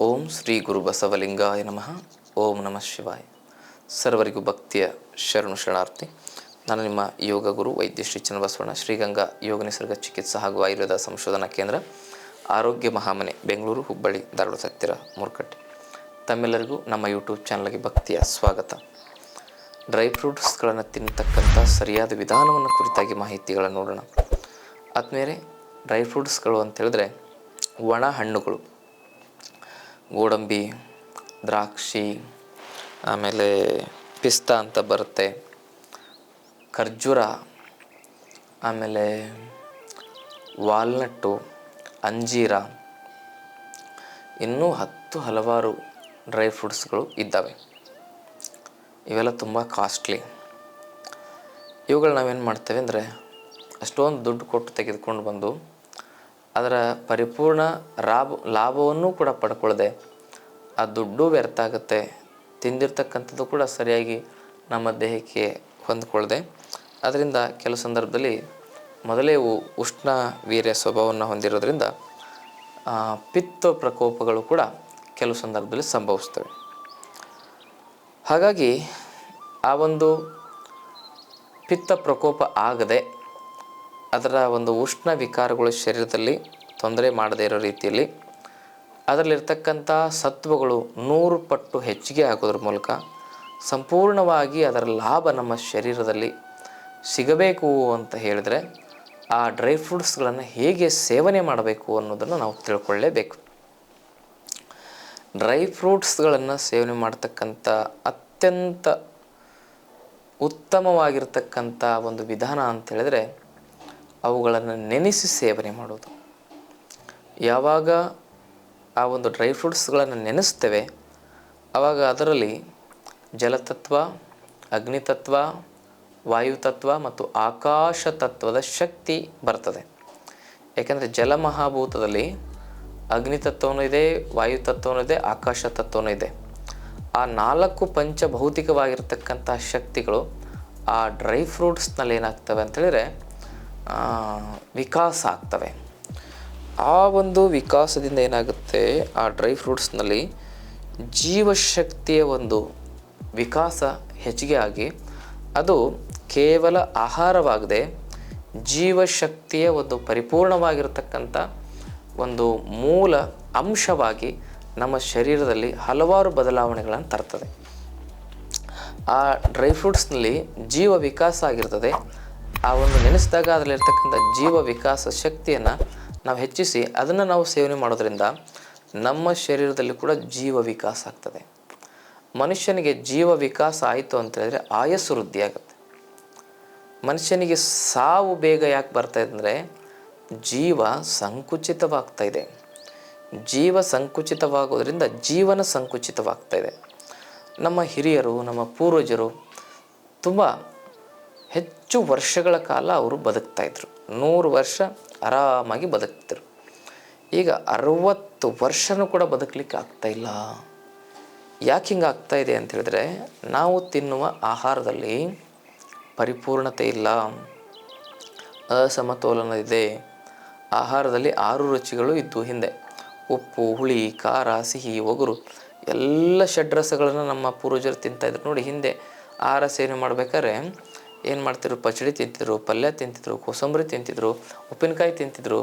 ಓಂ ಶ್ರೀ ಗುರು ಬಸವಲಿಂಗಾಯ ನಮಃ. ಓಂ ನಮಃ ಶಿವಾಯ. ಸರ್ವರಿಗೂ ಭಕ್ತಿಯ ಶರಣು ಶರಣಾರ್ಥಿ. ನಾನು ನಿಮ್ಮ ಯೋಗ ಗುರು ವೈದ್ಯ ಶ್ರೀ ಚನ್ನಬಸವಣ್ಣ, ಶ್ರೀಗಂಗಾ ಯೋಗ ನಿಸರ್ಗ ಚಿಕಿತ್ಸಾ ಹಾಗೂ ಆಯುರ್ವೇದ ಸಂಶೋಧನಾ ಕೇಂದ್ರ, ಆರೋಗ್ಯ ಮಹಾಮನೆ, ಬೆಂಗಳೂರು, ಹುಬ್ಬಳ್ಳಿ, ಧಾರವಾಡ ಹತ್ತಿರ ಮೂರ್ಕಟ್ಟೆ ತಮ್ಮೆಲ್ಲರಿಗೂ ನಮ್ಮ ಯೂಟ್ಯೂಬ್ ಚಾನಲ್ಗೆ ಭಕ್ತಿಯ ಸ್ವಾಗತ. ಡ್ರೈ ಫ್ರೂಟ್ಸ್ಗಳನ್ನು ತಿನ್ನತಕ್ಕಂಥ ಸರಿಯಾದ ವಿಧಾನವನ್ನು ಕುರಿತಾಗಿ ಮಾಹಿತಿಗಳನ್ನು ನೋಡೋಣ. ಆದಮೇಲೆ ಡ್ರೈ ಫ್ರೂಟ್ಸ್ಗಳು ಅಂತ ಹೇಳಿದ್ರೆ ಒಣ ಹಣ್ಣುಗಳು. ಗೋಡಂಬಿ, ದ್ರಾಕ್ಷಿ, ಆಮೇಲೆ ಪಿಸ್ತಾ ಅಂತ ಬರುತ್ತೆ. ಖರ್ಜೂರ, ಆಮೇಲೆ ವಾಲ್ನಟ್ಟು, ಅಂಜೀರ. ಇನ್ನೂ ಹತ್ತು ಹಲವಾರು ಡ್ರೈ ಫ್ರೂಟ್ಸ್ಗಳು ಇದ್ದಾವೆ. ಇವೆಲ್ಲ ತುಂಬ ಕಾಸ್ಟ್ಲಿ. ಇವುಗಳು ನಾವೇನು ಮಾಡ್ತೇವೆ ಅಂದರೆ ಅಷ್ಟೊಂದು ದುಡ್ಡು ಕೊಟ್ಟು ತೆಗೆದುಕೊಂಡು ಬಂದು ಅದರ ಪರಿಪೂರ್ಣ ಲಾಭ ಲಾಭವನ್ನು ಕೂಡ ಪಡ್ಕೊಳ್ಳದೆ ಆ ದುಡ್ಡು ವ್ಯರ್ಥ ಆಗುತ್ತೆ. ತಿಂದಿರ್ತಕ್ಕಂಥದ್ದು ಕೂಡ ಸರಿಯಾಗಿ ನಮ್ಮ ದೇಹಕ್ಕೆ ಹೊಂದ್ಕೊಳ್ಳದೆ ಅದರಿಂದ ಕೆಲವು ಸಂದರ್ಭದಲ್ಲಿ ಮೊದಲೇ ಉಷ್ಣ ವೀರ್ಯ ಸ್ವಭಾವವನ್ನು ಹೊಂದಿರೋದ್ರಿಂದ ಪಿತ್ತ ಪ್ರಕೋಪಗಳು ಕೂಡ ಕೆಲವು ಸಂದರ್ಭದಲ್ಲಿ ಸಂಭವಿಸ್ತವೆ. ಹಾಗಾಗಿ ಆ ಒಂದು ಪಿತ್ತ ಪ್ರಕೋಪ ಆಗದೆ ಅದರ ಒಂದು ಉಷ್ಣ ವಿಕಾರಗಳು ಶರೀರದಲ್ಲಿ ತೊಂದರೆ ಮಾಡದೇ ಇರೋ ರೀತಿಯಲ್ಲಿ ಅದರಲ್ಲಿರ್ತಕ್ಕಂಥ ಸತ್ವಗಳು ನೂರು ಪಟ್ಟು ಹೆಚ್ಚಿಗೆ ಆಗೋದ್ರ ಮೂಲಕ ಸಂಪೂರ್ಣವಾಗಿ ಅದರ ಲಾಭ ನಮ್ಮ ಶರೀರದಲ್ಲಿ ಸಿಗಬೇಕು ಅಂತ ಹೇಳಿದರೆ ಆ ಡ್ರೈ ಫ್ರೂಟ್ಸ್ಗಳನ್ನು ಹೇಗೆ ಸೇವನೆ ಮಾಡಬೇಕು ಅನ್ನೋದನ್ನು ನಾವು ತಿಳ್ಕೊಳ್ಳೇಬೇಕು. ಡ್ರೈ ಫ್ರೂಟ್ಸ್ಗಳನ್ನು ಸೇವನೆ ಮಾಡ್ತಕ್ಕಂಥ ಅತ್ಯಂತ ಉತ್ತಮವಾಗಿರ್ತಕ್ಕಂಥ ಒಂದು ವಿಧಾನ ಅಂತ ಹೇಳಿದ್ರೆ ಅವುಗಳನ್ನು ನೆನೆಸಿ ಸೇವನೆ ಮಾಡೋದು ಯಾವಾಗ ಆ ಒಂದು ಡ್ರೈ ಫ್ರೂಟ್ಸ್ಗಳನ್ನು ನೆನೆಸ್ತೇವೆ ಆವಾಗ ಅದರಲ್ಲಿ ಜಲತತ್ವ, ಅಗ್ನಿತತ್ವ, ವಾಯುತತ್ವ ಮತ್ತು ಆಕಾಶ ತತ್ವದ ಶಕ್ತಿ ಬರ್ತದೆ. ಯಾಕೆಂದರೆ ಜಲಮಹಾಭೂತದಲ್ಲಿ ಅಗ್ನಿತತ್ವನೂ ಇದೆ, ವಾಯುತತ್ವನೂ ಇದೆ, ಆಕಾಶ ತತ್ವನೂ ಇದೆ. ಆ ನಾಲ್ಕು ಪಂಚಭೌತಿಕವಾಗಿರ್ತಕ್ಕಂಥ ಶಕ್ತಿಗಳು ಆ ಡ್ರೈ ಫ್ರೂಟ್ಸ್ನಲ್ಲಿ ಏನಾಗ್ತವೆ ಅಂತೇಳಿದರೆ ವಿಕಾಸ ಆಗ್ತವೆ. ಆ ಒಂದು ವಿಕಾಸದಿಂದ ಏನಾಗುತ್ತೆ? ಆ ಡ್ರೈ ಫ್ರೂಟ್ಸ್ನಲ್ಲಿ ಜೀವಶಕ್ತಿಯ ಒಂದು ವಿಕಾಸ ಹೆಚ್ಚಿಗೆ ಆಗಿ ಅದು ಕೇವಲ ಆಹಾರವಾಗದೆ ಜೀವಶಕ್ತಿಯ ಒಂದು ಪರಿಪೂರ್ಣವಾಗಿರತಕ್ಕಂಥ ಒಂದು ಮೂಲ ಅಂಶವಾಗಿ ನಮ್ಮ ಶರೀರದಲ್ಲಿ ಹಲವಾರು ಬದಲಾವಣೆಗಳನ್ನು ತರ್ತದೆ. ಆ ಡ್ರೈ ಫ್ರೂಟ್ಸ್ನಲ್ಲಿ ಜೀವ ವಿಕಾಸ ಆಗಿರ್ತದೆ. ಆ ಒಂದು ನೆನೆಸಿದಾಗ ಅದರಲ್ಲಿರ್ತಕ್ಕಂಥ ಜೀವ ವಿಕಾಸ ಶಕ್ತಿಯನ್ನು ನಾವು ಹೆಚ್ಚಿಸಿ ಅದನ್ನು ನಾವು ಸೇವನೆ ಮಾಡೋದ್ರಿಂದ ನಮ್ಮ ಶರೀರದಲ್ಲಿ ಕೂಡ ಜೀವ ವಿಕಾಸ ಆಗ್ತದೆ. ಮನುಷ್ಯನಿಗೆ ಜೀವ ವಿಕಾಸ ಆಯಿತು ಅಂತ ಹೇಳಿದ್ರೆ ಆಯಸ್ಸು ವೃದ್ಧಿ ಆಗುತ್ತೆ. ಮನುಷ್ಯನಿಗೆ ಸಾವು ಬೇಗ ಯಾಕೆ ಬರ್ತಾ ಅಂದರೆ ಜೀವ ಸಂಕುಚಿತವಾಗ್ತಾ ಇದೆ. ಜೀವ ಸಂಕುಚಿತವಾಗೋದ್ರಿಂದ ಜೀವನ ಸಂಕುಚಿತವಾಗ್ತಾ ಇದೆ. ನಮ್ಮ ಹಿರಿಯರು, ನಮ್ಮ ಪೂರ್ವಜರು ತುಂಬ ಹೆಚ್ಚು ವರ್ಷಗಳ ಕಾಲ ಅವರು ಬದುಕ್ತಾ ಇದ್ರು. ನೂರು ವರ್ಷ ಆರಾಮಾಗಿ ಬದುಕ್ತಿದ್ರು. ಈಗ ಅರವತ್ತು ವರ್ಷನೂ ಕೂಡ ಬದುಕಲಿಕ್ಕೆ ಆಗ್ತಾ ಇಲ್ಲ. ಯಾಕೆ ಹಿಂಗೆ ಆಗ್ತಾ ಇದೆ ಅಂತ ಹೇಳಿದ್ರೆ, ನಾವು ತಿನ್ನುವ ಆಹಾರದಲ್ಲಿ ಪರಿಪೂರ್ಣತೆ ಇಲ್ಲ. ಅಸಮತೋಲನ ಇದೆ ಆಹಾರದಲ್ಲಿ ಆರು ರುಚಿಗಳು ಇದ್ದು ಹಿಂದೆ. ಉಪ್ಪು, ಹುಳಿ, ಖಾರ, ಸಿಹಿ, ಒಗರು, ಎಲ್ಲ ಷಡ್ರಸಗಳನ್ನು ನಮ್ಮ ಪೂರ್ವಜರು ತಿಂತಾಯಿದ್ರು ನೋಡಿ ಹಿಂದೆ ಆಹಾರ ಸೇವನೆ ಮಾಡ್ಬೇಕಾದ್ರೆ ಏನು ಮಾಡ್ತಿದ್ರು? ಪಚಡಿ ತಿಂತಿದ್ರು, ಪಲ್ಯ ತಿಂತಿದ್ರು, ಕೋಸಂಬರಿ ತಿಂತಿದ್ರು, ಉಪ್ಪಿನಕಾಯಿ ತಿಂತಿದ್ರು.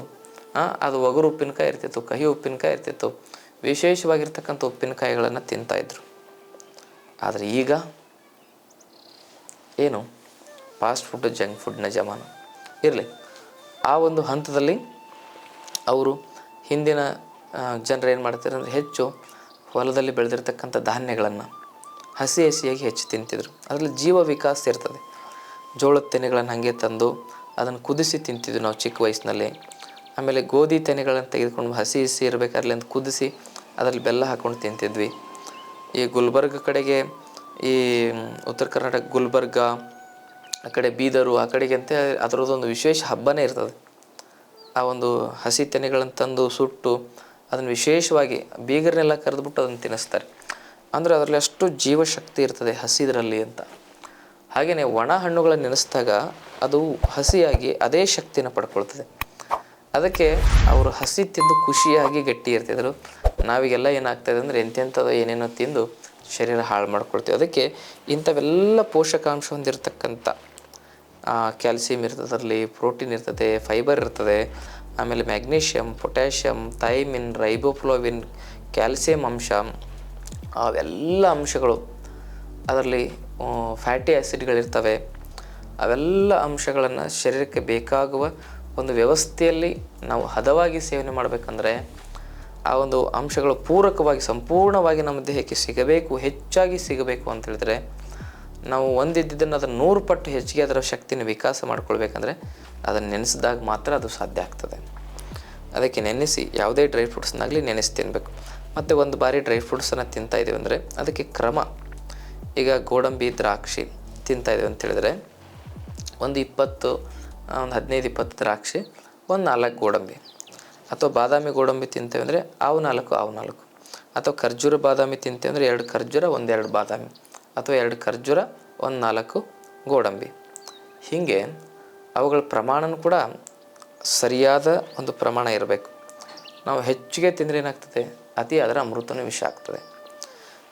ಅದು ಒಗರು ಉಪ್ಪಿನಕಾಯಿ ಇರ್ತಿತ್ತು, ಕಹಿ ಉಪ್ಪಿನಕಾಯಿ ಇರ್ತಿತ್ತು. ವಿಶೇಷವಾಗಿರ್ತಕ್ಕಂಥ ಉಪ್ಪಿನಕಾಯಿಗಳನ್ನು ತಿಂತಾಯಿದ್ರು ಆದರೆ ಈಗ ಏನು? ಫಾಸ್ಟ್ ಫುಡ್, ಜಂಕ್ ಫುಡ್ನ ಜಮಾನ. ಇರಲಿ. ಆ ಒಂದು ಹಂತದಲ್ಲಿ ಅವರು ಹಿಂದಿನ ಜನರು ಏನು ಮಾಡ್ತಾರೆ ಅಂದರೆ ಹೆಚ್ಚು ಹೊಲದಲ್ಲಿ ಬೆಳೆದಿರ್ತಕ್ಕಂಥ ಧಾನ್ಯಗಳನ್ನು ಹಸಿ ಹಸಿಯಾಗಿ ಹೆಚ್ಚು ತಿಂತಿದ್ರು. ಅದರಲ್ಲಿ ಜೀವ ವಿಕಾಸ ಇರ್ತದೆ. ಜೋಳದ ತೆನೆಗಳನ್ನು ಹಾಗೆ ತಂದು ಅದನ್ನು ಕುದಿಸಿ ತಿಂತಿದ್ವಿ ನಾವು ಚಿಕ್ಕ ವಯಸ್ಸಿನಲ್ಲಿ. ಆಮೇಲೆ ಗೋಧಿ ತೆನೆಗಳನ್ನು ತೆಗೆದುಕೊಂಡು ಹಸಿ ಹಸಿ ಇರಬೇಕಾದ್ರೆ ಅಂತ ಕುದಿಸಿ ಅದರಲ್ಲಿ ಬೆಲ್ಲ ಹಾಕ್ಕೊಂಡು ತಿಂತಿದ್ವಿ. ಈ ಗುಲ್ಬರ್ಗ ಕಡೆಗೆ ಈ ಉತ್ತರ ಕರ್ನಾಟಕ ಗುಲ್ಬರ್ಗ, ಆ ಕಡೆ ಬೀದರು, ಆ ಕಡೆಗೆ ಅಂತ ಅದರದ್ದೊಂದು ವಿಶೇಷ ಹಬ್ಬನೇ ಇರ್ತದೆ. ಆ ಒಂದು ಹಸಿ ತೆನೆಗಳನ್ನು ತಂದು ಸುಟ್ಟು ಅದನ್ನು ವಿಶೇಷವಾಗಿ ಬೀಗರನ್ನೆಲ್ಲ ಕರೆದುಬಿಟ್ಟು ಅದನ್ನು ತಿನ್ನಿಸ್ತಾರೆ. ಅಂದರೆ ಅದರಲ್ಲಿ ಅಷ್ಟು ಜೀವಶಕ್ತಿ ಇರ್ತದೆ ಹಸಿದ್ರಲ್ಲಿ ಅಂತ. ಹಾಗೆಯೇ ಒಣ ಹಣ್ಣುಗಳನ್ನು ನೆನೆಸಿದಾಗ ಅದು ಹಸಿಯಾಗಿ ಅದೇ ಶಕ್ತಿನ ಪಡ್ಕೊಳ್ತದೆ. ಅದಕ್ಕೆ ಅವರು ಹಸಿ ತಿಂದು ಖುಷಿಯಾಗಿ ಗಟ್ಟಿ ಇರ್ತಿದ್ರು ನಾವೀಗೆಲ್ಲ ಏನಾಗ್ತದೆ ಅಂದರೆ ಎಂತೆಂಥದ್ದು ಏನೇನೋ ತಿಂದು ಶರೀರ ಹಾಳು ಮಾಡ್ಕೊಳ್ತೀವಿ. ಅದಕ್ಕೆ ಇಂಥವೆಲ್ಲ ಪೋಷಕಾಂಶ ಹೊಂದಿರತಕ್ಕಂಥ ಕ್ಯಾಲ್ಸಿಯಂ ಇರ್ತದೆ ಅದರಲ್ಲಿ ಪ್ರೋಟೀನ್ ಇರ್ತದೆ, ಫೈಬರ್ ಇರ್ತದೆ, ಆಮೇಲೆ magnesium potassium thiamine riboflavin calcium ಅಂಶ, ಅವೆಲ್ಲ ಅಂಶಗಳು ಅದರಲ್ಲಿ ಫ್ಯಾಟಿ ಆ್ಯಸಿಡ್ಗಳಿರ್ತವೆ ಅವೆಲ್ಲ ಅಂಶಗಳನ್ನು ಶರೀರಕ್ಕೆ ಬೇಕಾಗುವ ಒಂದು ವ್ಯವಸ್ಥೆಯಲ್ಲಿ ನಾವು ಹದವಾಗಿ ಸೇವನೆ ಮಾಡಬೇಕಂದ್ರೆ, ಆ ಒಂದು ಅಂಶಗಳು ಪೂರಕವಾಗಿ ಸಂಪೂರ್ಣವಾಗಿ ನಮ್ಮ ದೇಹಕ್ಕೆ ಸಿಗಬೇಕು, ಹೆಚ್ಚಾಗಿ ಸಿಗಬೇಕು ಅಂತ ಹೇಳಿದ್ರೆ, ನಾವು ಒಂದಿದ್ದನ್ನು ಅದನ್ನು ನೂರು ಪಟ್ಟು ಹೆಚ್ಚಿಗೆ ಅದರ ಶಕ್ತಿನ ವಿಕಾಸ ಮಾಡ್ಕೊಳ್ಬೇಕಂದ್ರೆ ಅದನ್ನು ನೆನೆಸಿದಾಗ ಮಾತ್ರ ಅದು ಸಾಧ್ಯ ಆಗ್ತದೆ. ಅದಕ್ಕೆ ನೆನೆಸಿ ಯಾವುದೇ ಡ್ರೈ ಫ್ರೂಟ್ಸ್ನಾಗಲಿ ನೆನೆಸಿ ತಿನ್ನಬೇಕು ಮತ್ತು ಒಂದು ಬಾರಿ ಡ್ರೈ ಫ್ರೂಟ್ಸನ್ನು ತಿಂತಾ ಇದ್ದೀವಿ ಅಂದರೆ ಅದಕ್ಕೆ ಕ್ರಮ ಈಗ ಗೋಡಂಬಿ ದ್ರಾಕ್ಷಿ ತಿಂತಾ ಇದ್ದೀವಿ ಅಂತ ಹೇಳಿದ್ರೆ, ಒಂದು ಇಪ್ಪತ್ತು ಒಂದು ಹದಿನೈದು ಇಪ್ಪತ್ತು ದ್ರಾಕ್ಷಿ, ಒಂದು ನಾಲ್ಕು ಗೋಡಂಬಿ. ಅಥವಾ ಬಾದಾಮಿ ಗೋಡಂಬಿ ತಿಂತೇವೆ ಅಂದರೆ ಅವು ನಾಲ್ಕು ಅವು ನಾಲ್ಕು. ಅಥವಾ ಖರ್ಜೂರ ಬಾದಾಮಿ ತಿಂತೇವೆ ಅಂದರೆ ಎರಡು ಖರ್ಜೂರ ಒಂದೆರಡು ಬಾದಾಮಿ. ಅಥವಾ ಎರಡು ಖರ್ಜೂರ, ಒಂದು ನಾಲ್ಕು ಗೋಡಂಬಿ. ಹೀಗೆ ಅವುಗಳ ಪ್ರಮಾಣನೂ ಕೂಡ ಸರಿಯಾದ ಒಂದು ಪ್ರಮಾಣ ಇರಬೇಕು. ನಾವು ಹೆಚ್ಚಿಗೆ ತಿಂದರೆ ಏನಾಗ್ತದೆ? ಅತಿ ಅದರ ಅಮೃತನೂ ವಿಷ ಆಗ್ತದೆ.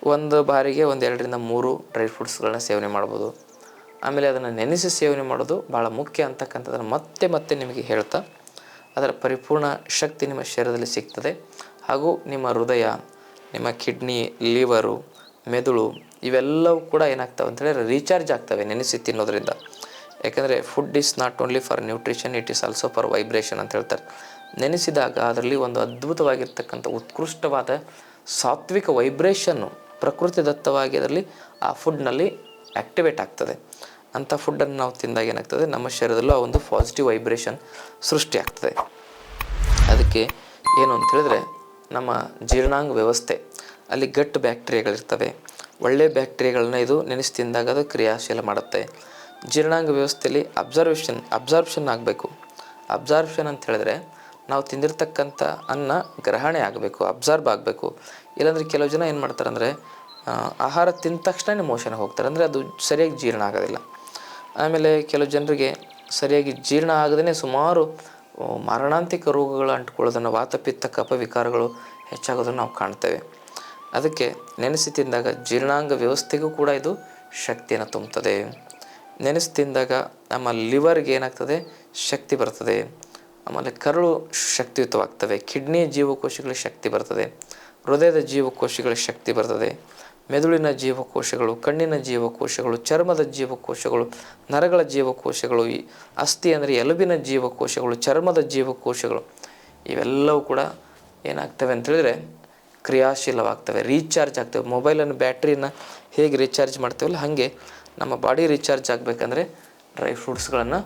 ಒಂದು ಬಾರಿಗೆ ಒಂದು ಎರಡರಿಂದ ಮೂರು ಡ್ರೈ ಫ್ರೂಟ್ಸ್ಗಳನ್ನ ಸೇವನೆ ಮಾಡ್ಬೋದು. ಆಮೇಲೆ ಅದನ್ನು ನೆನೆಸಿ ಸೇವನೆ ಮಾಡೋದು ಭಾಳ ಮುಖ್ಯ ಅಂತಕ್ಕಂಥದ್ದನ್ನು ಮತ್ತೆ ಮತ್ತೆ ನಿಮಗೆ ಹೇಳ್ತಾ, ಅದರ ಪರಿಪೂರ್ಣ ಶಕ್ತಿ ನಿಮ್ಮ ಶರೀರದಲ್ಲಿ ಸಿಗ್ತದೆ. ಹಾಗೂ ನಿಮ್ಮ ಹೃದಯ, ನಿಮ್ಮ ಕಿಡ್ನಿ ಲಿವರು ಮೆದುಳು ಇವೆಲ್ಲವೂ ಕೂಡ ಏನಾಗ್ತವೆ ಅಂತೇಳಿದ್ರೆ ರೀಚಾರ್ಜ್ ಆಗ್ತವೆ ನೆನೆಸಿ ತಿನ್ನೋದ್ರಿಂದ. ಯಾಕಂದರೆ food is not only for nutrition it is also for vibration ಅಂತ ಹೇಳ್ತಾರೆ. ನೆನೆಸಿದಾಗ ಅದರಲ್ಲಿ ಒಂದು ಅದ್ಭುತವಾಗಿರ್ತಕ್ಕಂಥ ಉತ್ಕೃಷ್ಟವಾದ ಸಾತ್ವಿಕ ವೈಬ್ರೇಷನ್ನು ಪ್ರಕೃತಿ ದತ್ತವಾಗಿ ಅದರಲ್ಲಿ ಆ ಫುಡ್ನಲ್ಲಿ ಆ್ಯಕ್ಟಿವೇಟ್ ಆಗ್ತದೆ. ಅಂಥ ಫುಡ್ಡನ್ನು ನಾವು ತಿಂದಾಗ ಏನಾಗ್ತದೆ? ನಮ್ಮ ಶರೀರದಲ್ಲೂ ಆ ಒಂದು ಪಾಸಿಟಿವ್ ವೈಬ್ರೇಷನ್ ಸೃಷ್ಟಿಯಾಗ್ತದೆ ಅದಕ್ಕೆ ಏನು ಅಂತ ಹೇಳಿದ್ರೆ, ನಮ್ಮ ಜೀರ್ಣಾಂಗ ವ್ಯವಸ್ಥೆ, ಅಲ್ಲಿ ಗಟ್ಟು ಬ್ಯಾಕ್ಟೀರಿಯಾಗಳಿರ್ತವೆ. ಒಳ್ಳೆಯ ಬ್ಯಾಕ್ಟೀರಿಯಾಗಳನ್ನ ಇದು ನೆನೆಸಿ ತಿಂದಾಗ ಅದು ಕ್ರಿಯಾಶೀಲ ಮಾಡುತ್ತೆ. ಜೀರ್ಣಾಂಗ ವ್ಯವಸ್ಥೆಯಲ್ಲಿ ಅಬ್ಸರ್ವೇಷನ್ ಅಬ್ಸಾರ್ಪ್ಷನ್ ಆಗಬೇಕು. ಅಬ್ಸಾರ್ಪ್ಷನ್ ಅಂತ ಹೇಳಿದ್ರೆ, ನಾವು ತಿಂದಿರ್ತಕ್ಕಂಥ ಅನ್ನ ಗ್ರಹಣೆ ಆಗಬೇಕು ಅಬ್ಸಾರ್ಬ್ ಆಗಬೇಕು. ಇಲ್ಲಾಂದರೆ ಕೆಲವು ಜನ ಏನು ಮಾಡ್ತಾರೆ ಅಂದರೆ ಆಹಾರ ತಿಂದ ತಕ್ಷಣ ಮೋಷನ್ ಹೋಗ್ತಾರೆ. ಅಂದರೆ ಅದು ಸರಿಯಾಗಿ ಜೀರ್ಣ ಆಗೋದಿಲ್ಲ. ಆಮೇಲೆ ಕೆಲವು ಜನರಿಗೆ ಸರಿಯಾಗಿ ಜೀರ್ಣ ಆಗದೇ ಸುಮಾರು ಮಾರಣಾಂತಿಕ ರೋಗಗಳು ಅಂಟ್ಕೊಳ್ಳೋದನ್ನು ವಾತಪಿತ್ತ ಕಫ ವಿಕಾರಗಳು ಹೆಚ್ಚಾಗೋದನ್ನು ನಾವು ಕಾಣ್ತೇವೆ. ಅದಕ್ಕೆ ನೆನೆಸಿ ತಿಂದಾಗ ಜೀರ್ಣಾಂಗ ವ್ಯವಸ್ಥೆಗೂ ಕೂಡ ಇದು ಶಕ್ತಿಯನ್ನು ತುಂಬುತ್ತದೆ. ನೆನೆಸಿ ತಿಂದಾಗ ನಮ್ಮ ಲಿವರ್ಗೆ ಏನಾಗ್ತದೆ? ಶಕ್ತಿ ಬರ್ತದೆ. ಆಮೇಲೆ ಕರಳು ಶಕ್ತಿಯುತವಾಗ್ತವೆ. ಕಿಡ್ನಿ ಜೀವಕೋಶಗಳಿಗೆ ಶಕ್ತಿ ಬರ್ತದೆ. ಹೃದಯದ ಜೀವಕೋಶಗಳಿಗೆ ಶಕ್ತಿ ಬರ್ತದೆ. ಮೆದುಳಿನ ಜೀವಕೋಶಗಳು, ಕಣ್ಣಿನ ಜೀವಕೋಶಗಳು, ಚರ್ಮದ ಜೀವಕೋಶಗಳು, ನರಗಳ ಜೀವಕೋಶಗಳು, ಈ ಅಸ್ಥಿ ಅಂದರೆ ಎಲುಬಿನ ಜೀವಕೋಶಗಳು, ಚರ್ಮದ ಜೀವಕೋಶಗಳು, ಇವೆಲ್ಲವೂ ಕೂಡ ಏನಾಗ್ತವೆ ಅಂತೇಳಿದರೆ ಕ್ರಿಯಾಶೀಲವಾಗ್ತವೆ ರೀಚಾರ್ಜ್ ಆಗ್ತವೆ. ಮೊಬೈಲನ್ನು ಬ್ಯಾಟ್ರಿನ ಹೇಗೆ ರೀಚಾರ್ಜ್ ಮಾಡ್ತೇವಲ್ಲ, ಹಾಗೆ ನಮ್ಮ ಬಾಡಿ ರೀಚಾರ್ಜ್ ಆಗಬೇಕಂದ್ರೆ ಡ್ರೈ ಫ್ರೂಟ್ಸ್ಗಳನ್ನು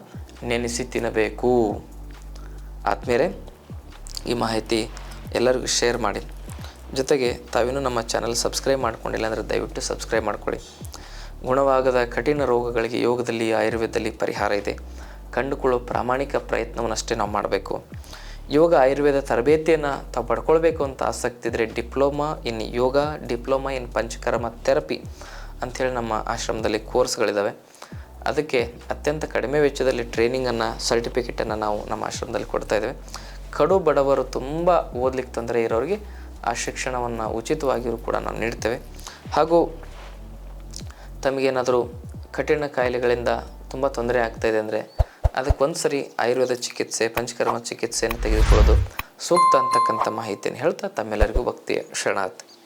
ನೆನೆಸಿ ತಿನ್ನಬೇಕು. ಆದಮೇಲೆ ಈ ಮಾಹಿತಿ ಎಲ್ಲರಿಗೂ ಶೇರ್ ಮಾಡಿ. ಜೊತೆಗೆ ತಾವಿನ್ನೂ ನಮ್ಮ ಚಾನಲ್ ಸಬ್ಸ್ಕ್ರೈಬ್ ಮಾಡ್ಕೊಂಡಿಲ್ಲ ಅಂದರೆ ದಯವಿಟ್ಟು ಸಬ್ಸ್ಕ್ರೈಬ್ ಮಾಡ್ಕೊಳ್ಳಿ. ಗುಣವಾಗದ ಕಠಿಣ ರೋಗಗಳಿಗೆ ಯೋಗದಲ್ಲಿ, ಆಯುರ್ವೇದದಲ್ಲಿ ಪರಿಹಾರ ಇದೆ. ಕಂಡುಕೊಳ್ಳೋ ಪ್ರಾಮಾಣಿಕ ಪ್ರಯತ್ನವನ್ನಷ್ಟೇ ನಾವು ಮಾಡಬೇಕು. ಯೋಗ, ಆಯುರ್ವೇದ ತರಬೇತಿಯನ್ನು ತಾವು ಪಡ್ಕೊಳ್ಬೇಕು ಅಂತ ಆಸಕ್ತಿ ಇದ್ದರೆ diploma in yoga, diploma in panchakarma therapy ಅಂಥೇಳಿ ನಮ್ಮ ಆಶ್ರಮದಲ್ಲಿ ಕೋರ್ಸ್ಗಳಿದ್ದಾವೆ ಅದಕ್ಕೆ ಅತ್ಯಂತ ಕಡಿಮೆ ವೆಚ್ಚದಲ್ಲಿ ಟ್ರೈನಿಂಗನ್ನು ಸರ್ಟಿಫಿಕೇಟನ್ನು ನಾವು ನಮ್ಮ ಆಶ್ರಮದಲ್ಲಿ ಕೊಡ್ತಾ ಇದ್ದೇವೆ. ಕಡು ಬಡವರು ತುಂಬ ಓದಲಿಕ್ಕೆ ತೊಂದರೆ ಇರೋರಿಗೆ ಆ ಶಿಕ್ಷಣವನ್ನು ಉಚಿತವಾಗಿಯೂ ಕೂಡ ನಾವು ನೀಡ್ತೇವೆ. ಹಾಗೂ ತಮಗೇನಾದರೂ ಕಠಿಣ ಕಾಯಿಲೆಗಳಿಂದ ತುಂಬ ತೊಂದರೆ ಆಗ್ತಾಯಿದೆ ಅಂದರೆ ಅದಕ್ಕೆ ಒಂದು ಸರಿ ಆಯುರ್ವೇದ ಚಿಕಿತ್ಸೆ, ಪಂಚಕರ್ಮ ಚಿಕಿತ್ಸೆಯನ್ನು ತೆಗೆದುಕೊಳ್ಳೋದು ಸೂಕ್ತ ಅಂತಕ್ಕಂಥ ಮಾಹಿತಿಯನ್ನು ಹೇಳ್ತಾ ತಮ್ಮೆಲ್ಲರಿಗೂ ಭಕ್ತಿಯ ಶರಣಾರ್ಥಿ.